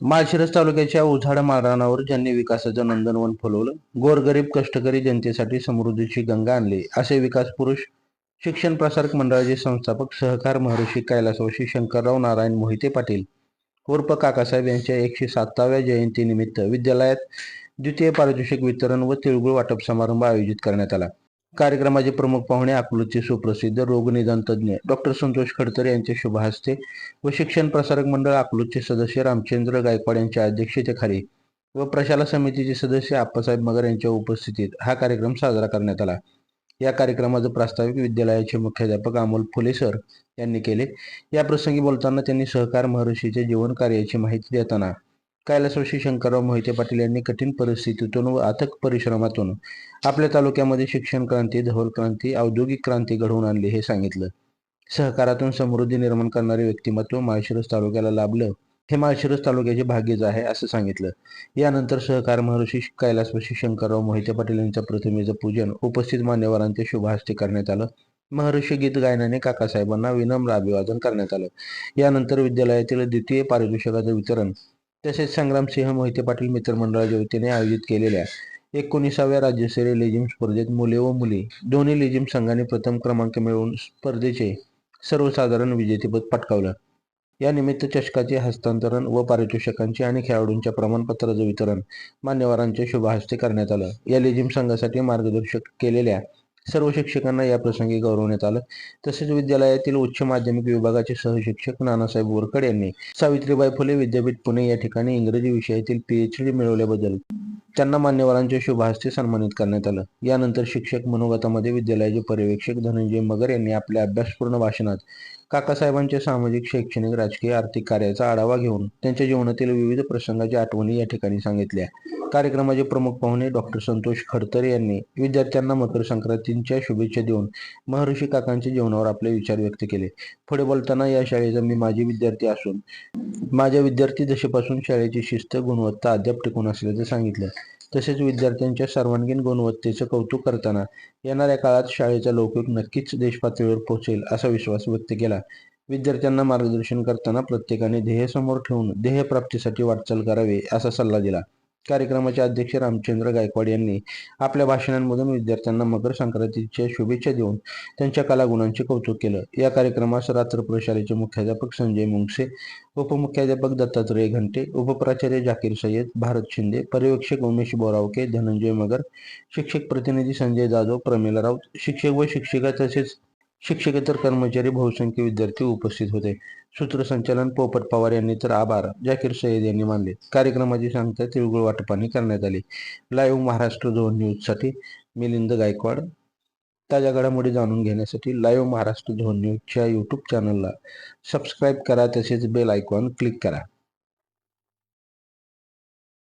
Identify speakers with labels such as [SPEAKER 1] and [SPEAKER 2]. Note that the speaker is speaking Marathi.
[SPEAKER 1] माळशिरस तालुक्याच्या उझाड माळरानावर ज्यांनी विकासाचं नंदनवन फुलवलं गोरगरीब कष्टकरी जनतेसाठी समृद्धीची गंगा आणली. असे विकास पुरुष शिक्षण प्रसारक मंडळाचे संस्थापक सहकार महर्षी कैलासवशी शंकरराव नारायण मोहिते पाटील उर्फ काकासाहेब यांच्या एकशे साताव्या जयंतीनिमित्त विद्यालयात द्वितीय पारितोषिक वितरण व तिळगुळ वाटप समारंभ आयोजित करण्यात आला. कार्यक्रमाचे प्रमुख पाहुणे अकलूजचे सुप्रसिद्ध रोगनिदान तज्ज्ञ डॉक्टर संतोष खडतर यांच्या शुभ हस्ते व शिक्षण प्रसारक मंडळ अकलूजचे सदस्य रामचंद्र गायकवाड यांच्या अध्यक्षतेखाली व प्रशाला समितीचे सदस्य आप्पासाहेब मगर यांच्या उपस्थितीत हा कार्यक्रम साजरा करण्यात आला. या कार्यक्रमाचं प्रास्ताविक विद्यालयाचे मुख्याध्यापक अमोल फुले सर यांनी केले. या प्रसंगी बोलताना त्यांनी सहकार महर्षीचे जीवन कार्याची माहिती देताना कैलासवासी शंकरराव मोहिते पाटील यांनी कठीण परिस्थितीतून व अथक परिश्रमातून आपल्या तालुक्यामध्ये शिक्षण क्रांती धवल क्रांती औद्योगिक क्रांती घडवून आणली हे सांगितलं. सहकारातून समृद्धी निर्माण करणारे व्यक्तिमत्व माळशिरस तालुक्याला लाभलं हे माळशिरस तालुक्याचे भाग्यच आहे असं सांगितलं. यानंतर सहकार महर्षी कैलासवासी शंकरराव मोहिते पाटील यांच्या प्रतिमेचं पूजन उपस्थित मान्यवरांचे शुभहस्ते करण्यात आलं. महर्षी गीत गायनाने काकासाहेबांना विनम्र अभिवादन करण्यात आलं. यानंतर विद्यालयातील द्वितीय पारितोषिकाचं वितरण तसेच संग्रामसिंह मोहिते पाटील मित्रमंडळाच्या वतीने आयोजित केलेल्या एकोणीसाव्या राज्यस्तरीय लेझिम स्पर्धेत मुले व मुली दोन्ही लेझिम संघाने प्रथम क्रमांक मिळवून स्पर्धेचे सर्वसाधारण विजेतेपद पटकावलं. या निमित्त चषकाचे हस्तांतरण व पारितोषिकांचे आणि खेळाडूंच्या प्रमाणपत्राचं वितरण मान्यवरांच्या शुभहस्ते करण्यात आलं. या लेझिम संघासाठी मार्गदर्शक केलेल्या सर्व शिक्षकांना या प्रसंगी गौरवण्यात आलं. तसेच विद्यालयातील उच्च माध्यमिक विभागाचे सहशिक्षक नानासाहेब बोरकड यांनी सावित्रीबाई फुले विद्यापीठ पुणे या ठिकाणी इंग्रजी विषयातील पीएचडी मिळवल्याबद्दल त्यांना मान्यवरांच्या शुभहस्ते सन्मानित करण्यात आलं. यानंतर शिक्षक मनोगतामध्ये विद्यालयाचे पर्यवेक्षक धनंजय मगर यांनी आपल्या अभ्यासपूर्ण भाषणात काकासाहेबांच्या सामाजिक शैक्षणिक राजकीय आर्थिक कार्याचा आढावा घेऊन त्यांच्या जीवनातील विविध प्रसंगाच्या आठवणी या ठिकाणी सांगितल्या. कार्यक्रमाचे प्रमुख पाहुणे डॉक्टर संतोष खडतरे यांनी विद्यार्थ्यांना मकर संक्रांतीच्या शुभेच्छा देऊन महर्षी काकांच्या जीवनावर आपले विचार व्यक्त केले. पुढे बोलताना या शाळेचा मी माजी विद्यार्थी असून माझ्या विद्यार्थी दशेपासून शाळेची शिस्त गुणवत्ता अद्याप टिकून असल्याचं सांगितलं. तसेच विद्यार्थ्यांच्या सर्वांगीण गुणवत्तेचं कौतुक करताना येणाऱ्या काळात शाळेचा लौकिक नक्कीच देशपातळीवर पोहोचेल असा विश्वास व्यक्त केला. विद्यार्थ्यांना मार्गदर्शन करताना प्रत्येकाने ध्येय समोर ठेवून ध्येयप्राप्तीसाठी वाटचाल करावी असा सल्ला दिला. कार्यक्रमाचे अध्यक्ष रामचंद्र गायकवाड यांनी आपल्या भाषणांमधून विद्यार्थ्यांना मकर संक्रांतीच्या शुभेच्छा देऊन त्यांच्या कलागुणांचे कौतुक केलं. या कार्यक्रमास रात्र प्रशालेचे मुख्याध्यापक संजय मुंगसे उपमुख्याध्यापक दत्तात्रय घंटे उपप्राचार्य जाकीर सय्यद भारत शिंदे पर्यवेक्षक उमेश बोरावके धनंजय मगर शिक्षक प्रतिनिधी संजय जाधव प्रमिला राऊत शिक्षक व शिक्षिका तसेच शिक्षकेतर कर्मचारी बहुसंख्य विद्यार्थी उपस्थित होते. सूत्रसंचालन पोपट पवार यांनी तर आभार जाकीर सय्यद यांनी मानले. कार्यक्रमाची सांगता तिळगुळ वाटपाने करण्यात आली. लाईव्ह महाराष्ट्र झोन न्यूजसाठी मिलिंद गायकवाड. ताज्या घडामोडी जाणून घेण्यासाठी लाईव्ह महाराष्ट्र झोन न्यूजच्या यूट्यूब चॅनलला सबस्क्राईब करा तसेच बेल आयकॉन क्लिक करा.